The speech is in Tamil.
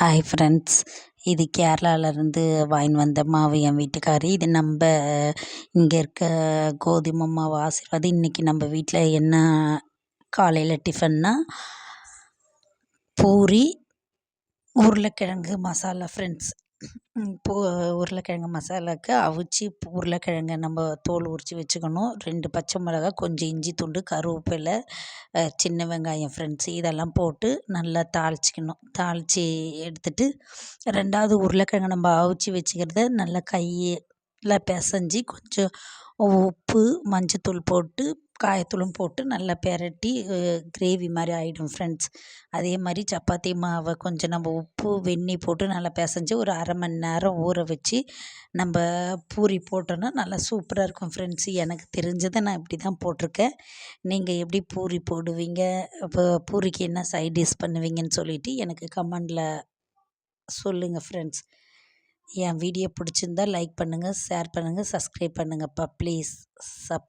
ஹாய் ஃப்ரெண்ட்ஸ் இது கேரளாவிலேருந்து வாங்கின்னு வந்த மாவு என் வீட்டுக்காரி. இது நம்ம இங்கே இருக்க கோதுமை மாவு ஆசீர்வாதம். இன்றைக்கி நம்ம வீட்டில் என்ன காலையில் டிஃபன்னா பூரி உருளைக்கிழங்கு மசாலா ஃப்ரெண்ட்ஸ் பூ உருளைக்கிழங்கு மசாலாவுக்கு அவிச்சி உருளைக்கிழங்க நம்ம தோல் உரித்து வச்சுக்கணும். ரெண்டு பச்சை மிளகா கொஞ்சம் இஞ்சி துண்டு கருவேப்பிலை சின்ன வெங்காயம் ஃப்ரெண்ட்ஸ் இதெல்லாம் போட்டு நல்லா தாளிச்சிக்கணும். தாளித்து எடுத்துட்டு ரெண்டாவது உருளைக்கிழங்க நம்ம அவிச்சி வச்சுக்கிறத நல்லா நல்லா பிசஞ்சி கொஞ்சம் உப்பு மஞ்சத்தூள் போட்டு காயத்தூளும் போட்டு நல்லா பிரட்டி கிரேவி மாதிரி ஆகிடும் ஃப்ரெண்ட்ஸ் அதே மாதிரி சப்பாத்தி மாவை கொஞ்சம் நம்ம உப்பு வெந்நீர் போட்டு நல்லா பிசஞ்சி ஒரு அரை மணி நேரம் ஊற வச்சு நம்ம பூரி போட்டோன்னா நல்லா சூப்பராக இருக்கும் ஃப்ரெண்ட்ஸ் எனக்கு தெரிஞ்சதை நான் இப்படி தான் போட்டிருக்கேன். நீங்கள் எப்படி பூரி போடுவீங்க? இப்போ பூரிக்கு என்ன சைட் டிஷ் பண்ணுவீங்கன்னு சொல்லிவிட்டு எனக்கு கமெண்டில் சொல்லுங்கள் ஃப்ரெண்ட்ஸ் என் வீடியோ பிடிச்சிருந்தா லைக் பண்ணுங்கள் ஷேர் பண்ணுங்கள் சப்ஸ்கிரைப் பண்ணுங்கப்பா. Please support